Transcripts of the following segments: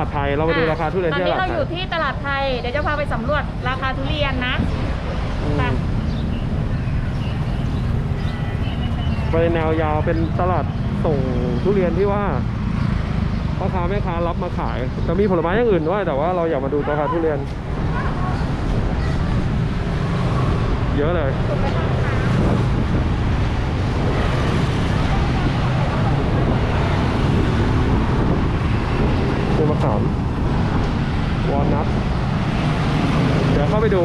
นี้ตลาดไทย เราไปดูราคาทุเรียนตอนที่ตนี้ลาดเราไทอย ยู่ที่ตลาดไทย เดี๋ยวจะพาไปสำรวจราคาทุเรียนนะอืมไป ไปแนวยาวเป็นตลาดส่งทุเรียนที่ว่าพ่อค้าแม่ค้ารับมาขายจะมีผลไม้อย่างอื่นด้วยแต่ว่าเราอยากมาดูราคาทุเรียน เยอะเลย ตัวมะขามวอลนัทเดี๋ยวเข้าไปดู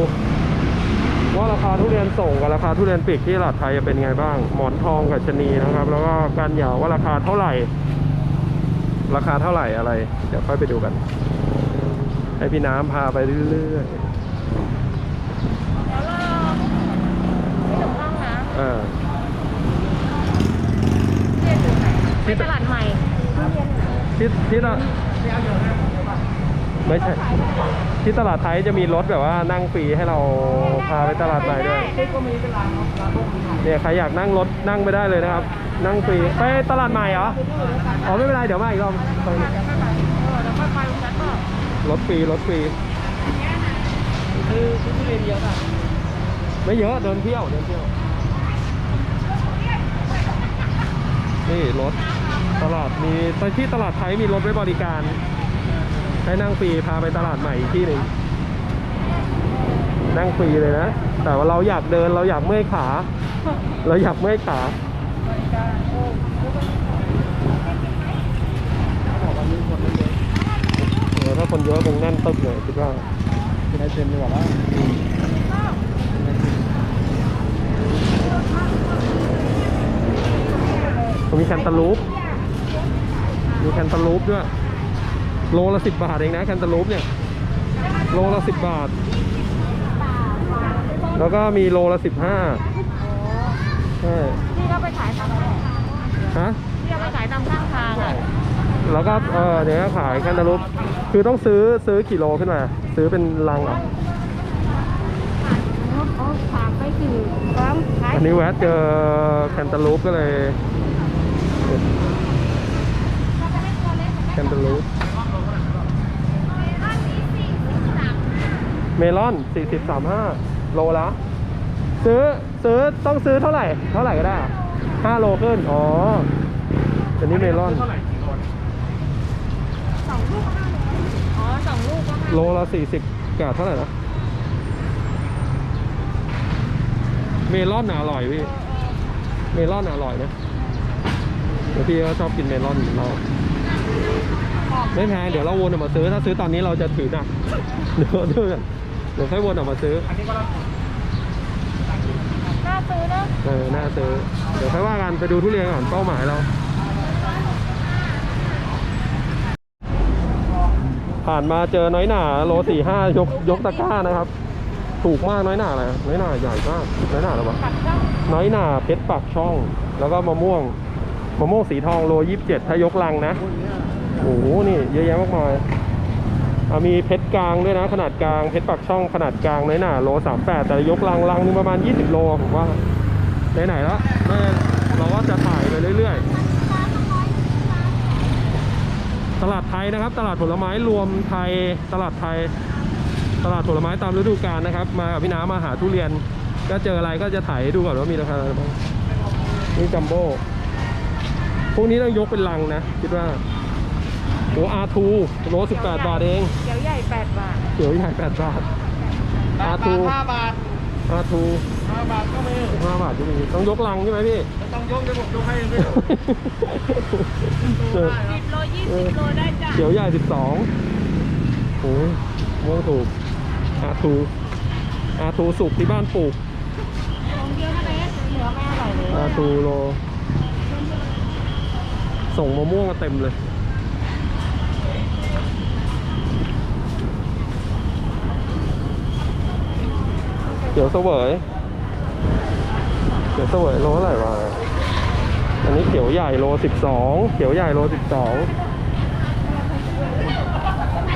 ว่าราคาทุเรียนส่งกับราคาทุเรียนปีกที่ตลาดไทยจะเป็นไงบ้าง หมอนทองกับชะนีนะครับ แล้วก็การเหยาว่าราคาเท่าไหร่ ราคาเท่าไหร่อะไร เดี๋ยวค่อยไปดูกัน ให้พี่น้ำพาไปเรื่อยเดี๋ยวรอไม่ถูกต้องนะๆอ่าเรียนอยู่ไหนไปตลาดใหม่ที่ที่ตลาด ไม่ใช่ ที่ตลาดไทยจะมีรถแบบว่านั่งฟรีให้เราพาไปตลาดใหม่ด้วยเนี่ยใครอยากนั่งรถนั่งไปได้เลยนะครับ นั่งฟรีไปตลาดใหม่เหรออ๋อไม่เป็นไรเดี๋ยวมาอีกรอบไปรถฟรีรถฟรีคือคือเรียนเยอะป่ะไม่เยอะเดินเที่ยวเดินเที่ยวนี่รถ ตลาดมีตอนที่ตลาดไทยมีรถไว้บริการ ให้นั่งฟรีพาไปตลาดใหม่อีกที่หนึ่งนั่งฟรีเลยนะ แต่ว่าเราอยากเดินเราอยากเมื่อยขา เราอยากเมื่อยขาบริการโอ้บอกว่ามีคนเยอะเออถ้าคนเยอะคงแน่นตึ๊บเลยคิดว่าคือในเซนดีกว่าว่ามีแคนตาลูป มีแคนตาลูปด้วย โลละสิบบาทเองนะแคนตาลูปเนี่ย โลละสิบบาท แล้วก็มีโลละสิบห้าใช่ที่เราไปขายตามอะไรฮะที่เราไปขายตามข้างทางอะแล้วก็เออเดี๋ยวก็ขายแคนตาลูปคือต้องซื้อซื้อกี่โลขึ้นมา ซื้อเป็นลังเหรอะเขาฝากไปถึงร้านขายอันนี้แวะเจอแคนตาลูปก็เลย แคนตาลูปเมลอนสี่สิบสามห้าโลละ ซื้อซื้อต้องซื้อเท่าไหร่ เท่าไหร่ก็ได้ห้าโลขึ้น อ๋ออันนี้เมลอน เท่าไหร่กี่โลสองลูกก็ห้าอ๋อสองลูกก็ห้าโลละสี่สิบกาเท่าไหร่นะเมลอนน่ะอร่อยพี่ เมลอนน่ะอร่อยนะ เดี๋ยวพี่ก็ชอบกินเมลอนเรา ไม่แพงเดี๋ยวเราวนออกมาซื้อ ถ้าซื้อตอนนี้เราจะถือหนักเดี๋ยวเดี๋ยวเดี๋ยวค่อยวนออกมาซื้อ อันนี้ก็รับน่าซื้อเนอะเออน่าซื้อ เดี๋ยวค่อยว่ากันไปดูทุเรียนก่อนเป้าหมายเรา ผ่านมาเจอน้อยหนาโลสี่ห้ายกยกตะกร้านะครับ ถูกมากน้อยหนาอะไรน้อยหนาใหญ่มากน้อยหนาอะไรวะปัดช่องน้อยหนาเพชรปากช่อง แล้วก็มะม่วงมะม่วงสีทองโลยี่สิบเจ็ดถ้ายกลังนะ โอ้โหนี่เยอะแยะมากมายอะมีเพชรกลางด้วยนะ ขนาดกลางเพชรปากช่องขนาดกลางน้อยหนาโลสามแปดแต่ยกลังลังนึงประมาณยี่สิบโลผมว่าไหนๆแล้วเออเราก็จะถ่ายไปเรื่อยๆ ตลาดไทยนะครับ ตลาดผลไม้รวมไทยตลาดไทย ตลาดผลไม้ตามฤดูกาลนะครับ มากับพี่น้ำมาหาทุเรียน ก็เจออะไรก็จะถ่ายให้ดูก่อนว่ามีราคาอะไรบ้างนี่จัมโบ้พวกนี้ต้องยกเป็นลังนะ คิดว่า โอ้อาทูโลสิบแปดบาทเองเดี๋ยวใหญ่แปดบาทเขียวใหญ่แปดบาทอาทูห้าบาทอาทูห้าบาทก็มีห้าบาทก็มีต้องยกลังใช่ไหมพี่ไม่ต้องยกเดี๋ยวผมยกให้เองพี่เออสิบโลยี่สิบโลได้จ้ะเขียวใหญ่สิบสองโอ้ยม่วงถูกอาทูอาทูสุกที่บ้านปลูกของเดียวนะเบสเหลือไม่อร่อยเลยอาทูโล ส่งมะม่วงมาเต็มเลย เขียวเสวยเขียวเสวยโลเท่าไหร่วะอันนี้เขียวใหญ่โลสิบสองเขียวใหญ่โลสิบสอง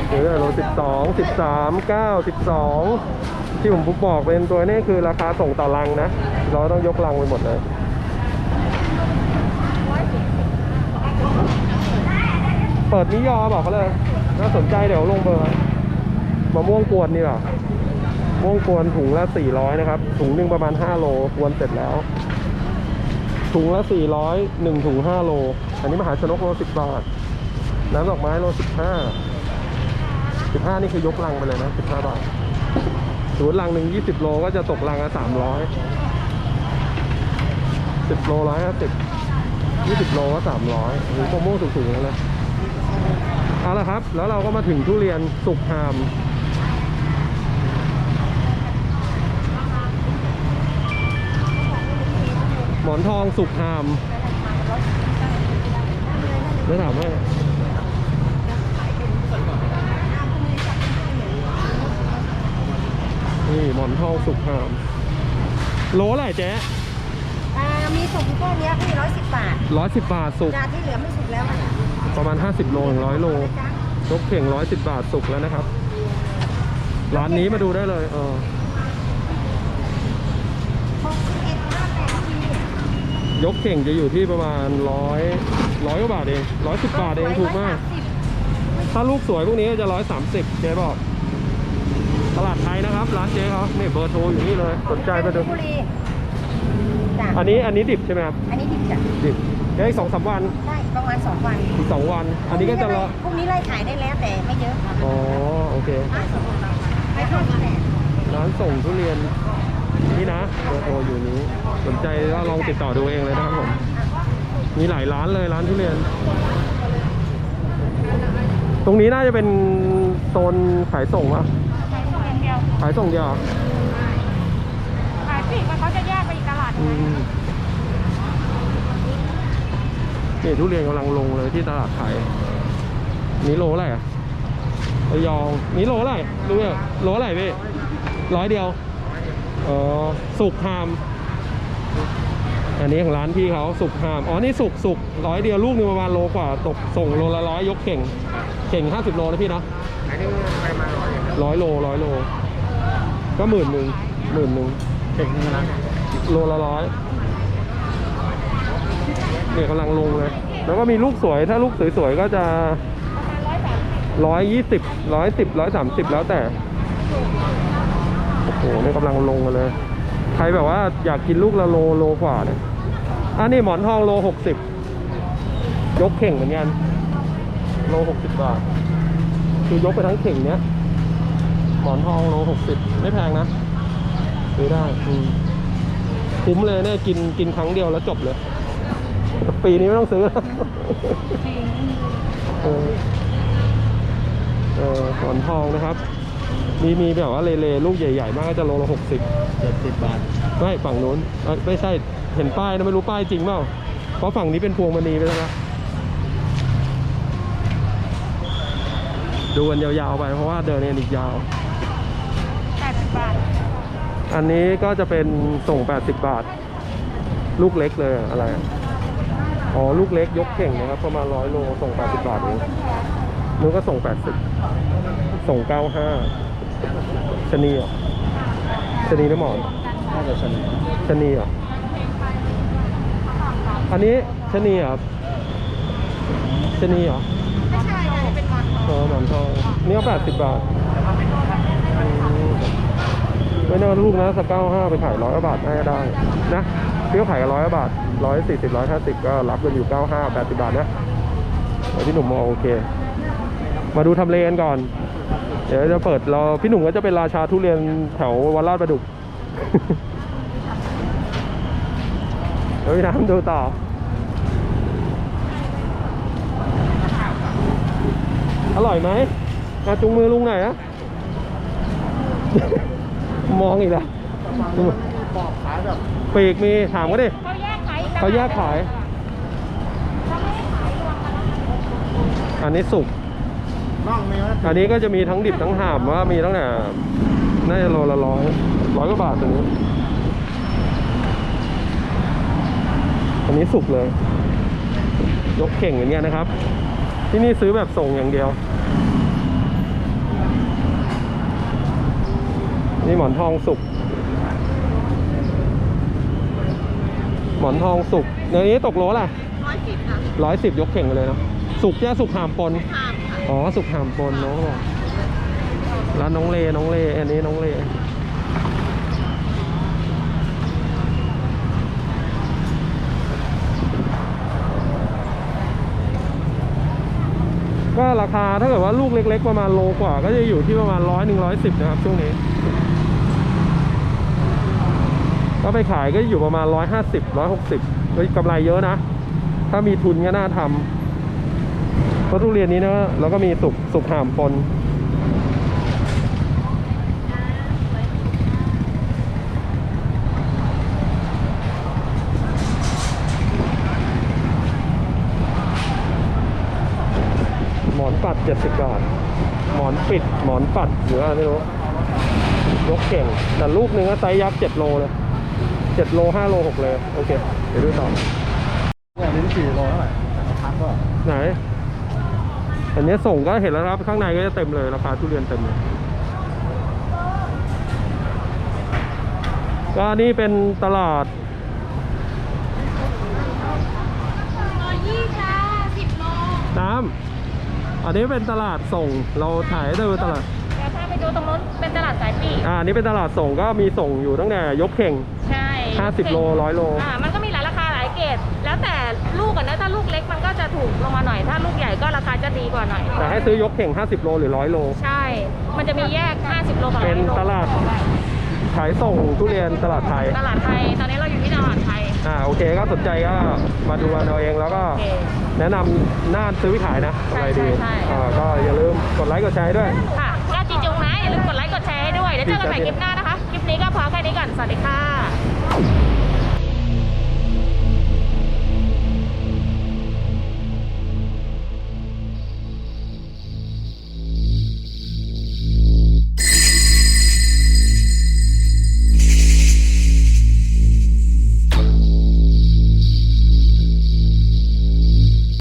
เขียวใหญ่โลสิบสองสิบสามเก้าสิบสองที่ผมบอกเป็นตัวนี้คือราคาส่งต่อลังนะ เราต้องยกลังไปหมดเลยเปิดนิยอบอกเขาเลยน่าสนใจเดี๋ยวลงเบอร์มะม่วงกวนนี่หรอ มะม่วงกวนถุงละ 400 นะครับ ถุงหนึ่งประมาณ 5 โลกวนเสร็จแล้ว ถุงละ 400หนึ่งถุง 5 โล อันนี้มหาชนกโล 10 บาท น้ำดอกไม้โล 15 15 นี่คือยกลังไปเลยนะ 15 บาทสูตรลังหนึ่ง20 โลก็จะตกลังละ300 10 โล 150 20 โลก็300โอ้โหมะม่งสูงๆเลยเอาละครับ แล้วเราก็มาถึงทุเรียนสุกหาม อนทองสุกหามแล้วถามว่านี่หมอนทองสุกหามโลอะไรเจ๊อ่ามีสุกอยู่แค่เนี้ยพี่ร้อยสิบบาทร้อยสิบบาทสุกจานที่เหลือไม่สุกแล้วอะประมาณ 50 โลถึงร้อยโลจ้ะยกเข่ง110บาทสุกแล้วนะครับ ร้านนี้มาดูได้เลยเออ หกสิบเอ็ดห้าแปดพี่ ยกเข่งจะอยู่ที่ประมาณร้อยร้อยกว่าบาทเองร้อยสิบบาทเองถูกมาก ถ้าลูกสวยพวกนี้ก็จะร้อยสามสิบเจ๊บอก ตลาดไทยนะครับ ร้านเจ๊เขานี่เบอร์โทรอยู่นี่เลยสนใจมาดูบุรีจ้ะอันนี้อันนี้ดิบใช่ไหมครับ อันนี้ดิบจ้ะดิบแค่อีกสองสามวันได้ประมาณสองวันอีกสองวัน อันนี้ก็จะรอพรุ่งนี้ไล่ขายได้แล้วแต่ไม่เยอะอ๋อโอเคไม่เท่านี้แหละร้านส่งทุเรียนนี่นะเบอร์โทรอยู่นี้สน ใจก็ลองติดต่อดูเองเลยนะครับผม มีหลายร้านเลยร้านทุเรียน ตรงนี้น่าจะเป็นโซนขายส่งปะขายส่งอย่างเดียวขายส่งเดียวเหรอขายปลีกมันเขาจะแยกไปอีกตลาดอืมนี่ทุเรียนกำลังลงเลยที่ตลาดไทยนี่โลอะไรอะระยองนี่โลอะไรรู้ไหมโลอะไรพี่ร้อยเดียวอ๋อสุกฮาม อันนี้ของร้านพี่เขาสุกหาม อ๋อ นี่สุกสุกร้อยเดียวลูกหนึงประมาณโลกว่า ตกส่งโลละร้อยยกเข่ง เข่งห้าสิบโลนะพี่เนาะอันนี้ไปมาร้อยอย่างร้อยโลร้อยโล ก็หมื่นหนึ่งหมื่นหนึ่งเก่งนะโลละร้อยเนี่ยกำลังลงเลย แล้วก็มีลูกสวย ถ้าลูกสวยๆก็จะร้อยยี่สิบร้อยสิบร้อยสามสิบแล้วแต่ โอ้โหนี่กำลังลงกันเลย ใครแบบว่าอยากกินลูกละโลโลกว่าเนี่ย อันนี้หมอนทองโลหกสิบยกเข่งเหมือนกัน โลหกสิบบาท คือยกไปทั้งเข่งเนี้ย หมอนทองโลหกสิบไม่แพงนะ ซื้อได้อืมคุ้มเลยเนี่ยกินกินครั้งเดียวแล้วจบเลย ปีนี้ไม่ต้องซื้อแล้วเออเออหมอนทองนะครับ มีมีแบบว่าเลๆลูกใหญ่ๆมากก็จะโลละหกสิบเจ็ดสิบบาท ไม่ฝั่งนู้นเอ้ยไม่ใช่ เห็นป้ายนะไม่รู้ป้ายจริงเปล่า เพราะฝั่งนี้เป็นพวงมณีไปแล้วนะดูกันยาวๆไปเพราะว่าเดินเองอีกยาวแปดสิบบาท อันนี้ก็จะเป็นส่ง 80 บาท ลูกเล็กเลยอะไรอะอ๋อ ลูกเล็กยกเข่งนะครับ ประมาณร้อยโลส่ง 80 บาทเองนู้นก็ส่ง 80 ส่ง 95ชะนีเหรอชะนีน้ำหมอนน่าจะชนะชะนีเหร ออันนี้ชะนีเหรอครับชะนีเหรอไม่ใช่ค่ะเป็นหมอนทองอ๋อหมอนทองนี่ก็80บาทอืมไม่น่าลูกนะสักเก้าห้าไปขายร้อยบาทน่าจะได้นะพี่ก็ขายกันร้อยบาทร้อยสี่สิบร้อยห้าสิบก็รับกันอยู่เก้าห้าแปดสิบบาทนะแต่พี่หนุ่มมองโอเค มาดูทำเลกันก่อน เดี๋ยวจะเปิดเราพี่หนุ่มก็จะเป็นราชาทุเรียนแถววัดลาดประดุกเดี๋ ยวพี่น้ำดูต่อ อร่อยไหมอาจุงมือลุงหน่อยอะมองอีกแล้วจุงมือบอกขายแบบปีกมีถามก็ดิ เขาแยกขายเขาแยกขาย เขาไม่ได้ขายรวมกันอันนี้สุก น่องมีไหมอันนี้ก็จะมีทั้งดิบทั้งหามว่ามีตั้งแต่น่าจะโลละร้อยร้อยกว่าบาทตัวนี้ อันนี้สุกเลย ยกเข่งอย่างเงี้ยนะครับ ที่นี่ซื้อแบบส่งอย่างเดียว นี่หมอนทองสุก หมอนทองสุกในนี้ตกโลละร้อยสิบค่ะร้อยสิบยกเข่งไปเลยเนาะ สุกแค่สุกหามปนห้ามค่ะอ๋อ สุกหามปนน้องบอกร้านน้องเลน้องเล อันนี้น้องเล ก็ราคาถ้าเกิดว่าลูกเล็ก ๆ ประมาณโลกว่า ก็จะอยู่ที่ประมาณร้อยหนึ่งร้อยสิบนะครับช่วงนี้ก็ไปขายก็อยู่ประมาณร้อยห้าสิบร้อยหกสิบกำไรเยอะนะ ถ้ามีทุนก็น่าทำเพราะทุเรียนนี้นะแล้วก็มีสุกสุกห่ามปน หมอนปัดเจ็ดสิบบาท หมอนปิด หมอนปัดหรืออะไรไม่รู้ยกเก่ง แต่ลูกหนึ่งก็ไซส์ยักษ์เจ็ดโลเลยเจ็ดโลห้าโลหกเลยโอเค เดี๋ยวดูต่อเนี่ยลิ้นสี่โลเท่าไหร่พักก็ไหน อันนี้ส่งก็เห็นแล้วครับ ข้างในก็จะเต็มเลย ราคาทุเรียนเต็มเลย ก็นี่เป็นตลาดร้อยยี่ค่ะสิบโลน้ำ อันนี้เป็นตลาดส่งเราถ่ายให้ดูตลาดเดี๋ยวพาไปดูตรงนู้นเป็นตลาดสายปีกอ่าอันนี้เป็นตลาดส่งก็มีส่งอยู่ตั้งแต่ยกเข่ง ใช่50 โล100โล อ่ามันก็มีหลายราคาหลายเกรดแล้วแต่ลูกกันนะถ้าลูกเล็กมันก็จะถูกลงมาหน่อย ถ้าลูกใหญ่ก็ราคาจะดีกว่าหน่อย แต่ให้ซื้อยกเข่ง 50 โลหรือ 100 โล ใช่ มันจะมีแยก 50 โลกับเป็น100โลตลาดขายส่งทุเรียนตลาดไทย ตลาดไทย ตอนนี้เราอยู่ที่ตลาดไทยอ่าโอเคก็สนใจก็มาดูกันเอาเองแล้วก็โอเค แนะนำหน้าซื้อขายนะใช่อะไรดีใช่ใช่อ่าก็อย่าลืมกดไลค์กดแชร์ให้ด้วย ค่ะก็จีจุงนะ อย่าลืมกดไลค์กดแชร์ให้ด้วย เดี๋ยวเจอกันใหม่คลิปหน้านะคะ คลิปนี้ก็พอแค่นี้ก่อน สวัสดีค่ะ